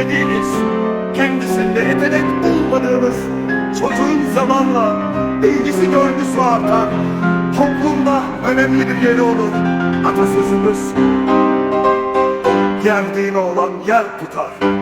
bilmediğiniz, kendisinde yetenek bulmadığınız, çocuğun zamanla ilgisi görgüsü artar, toplumda önemli bir yeri olur. Atasözümüz, yerdiğine olan yer tutar.